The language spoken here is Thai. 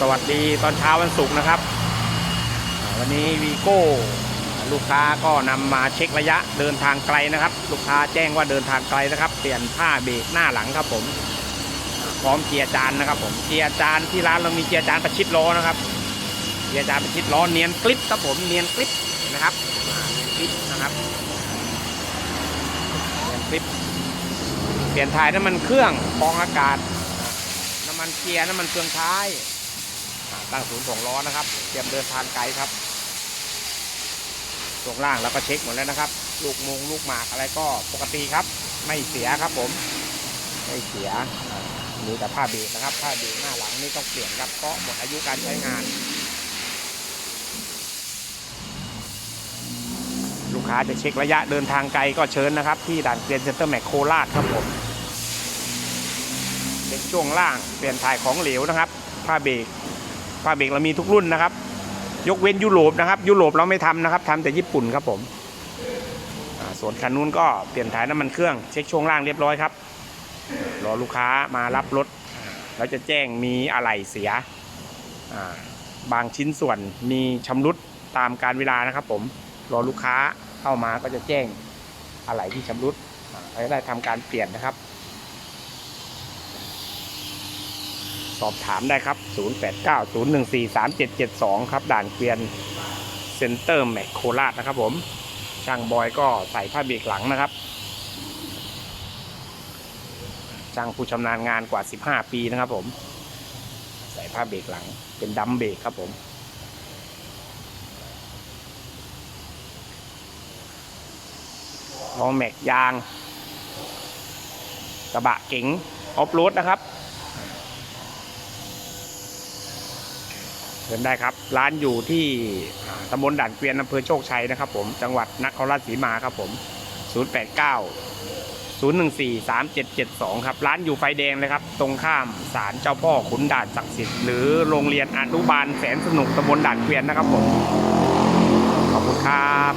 สวัสดีตอนเช้าวันศุกร์นะครับ วันนี้วีโก้ลูกค้าก็นำมาเช็คระยะเดินทางไกลนะครับ ลูกค้าแจ้งว่าเดินทางไกลนะครับ เปลี่ยนผ้าเบรกหน้าหลังครับผม พร้อมเกียร์จานนะครับ ผมเกียร์จานที่ร้านเรามีเกียร์จานประชิดล้อนะครับเกียร์จานประชิดล้อเนียนกริปครับผมเนียนกริปนะครับอ่าเนียนกริปนะครับเนียนกริปเปลี่ยนถ่ายน้ำมันเครื่องกรองอากาศ น้ำมันเกียร์น้ำมันเครื่องท้าย ตั้งศูนย์ถ่งล้อนะครับ เตรียมเดินทางไกลครับช่วงล่างเราก็เช็คหมดแล้วนะครับ ลูกมุงลูกหมากอะไรก็ปกติครับ ไม่เสียครับผม ไม่เสียมีแต่ผ้าเบรกนะครับ ผ้าเบรกหน้าหลังนี่ต้องเปลี่ยนครับเพราะหมดอายุการใช้งาน ลูกค้าจะเช็คระยะเดินทางไกลก็เชิญนะครับ ที่ด่านเกวียนเซ็นเตอร์แมคโคราชครับผมเป็นช่วงล่างเปลี่ยนถ่ายของเหลวนะครับ ผ้าเบรก ผ้าเบรกเรามีทุกรุ่นนะครับ ยกเว้นยุโรปนะครับ ยุโรปเราไม่ทำนะครับทำแต่ญี่ปุ่นครับผมส่วนคันนู้นก็เปลี่ยนถ่ายน้ำมันเครื่องเช็คช่วงล่างเรียบร้อยครับ รอลูกค้ามารับรถแล้วจะแจ้งมีอะไหล่เสีย บางชิ้นส่วนมีชำรุดตามการเวลานะครับ ผมรอลูกค้าเข้ามาก็จะแจ้งอะไหล่ที่ชำรุดอ่าแล้ได้ทำการเปลี่ยนนะครับ สอบถามได้ครับ 0890143772 ครับ ด่านเกวียนเซ็นเตอร์แมคโคราชนะครับผม ช่างบอยก็ใส่ผ้าเบรกหลังนะครับ ช่างผู้ชำนาญงานกว่า 15 ปีนะครับผม ใส่ผ้าเบรกหลัง เป็นดัมเบรกครับผมล้อแม็กยาง กระบะเก๋งออฟโรดนะครับ เชิญได้ครับ ร้านอยู่ที่ตำบลด่านเกวียนอำเภอโชคชัยนะครับ ผมจังหวัดนครราชสีมาครับผม 089 014 3772 ครับ ร้านอยู่ไฟแดงเลยครับ ตรงข้ามศาลเจ้าพ่อขุนด่านศักดิ์สิทธิ์หรือโรงเรียนอนุบาลแสนสนุกตำบลด่านเกวียนนะครับผม ขอบคุณครับ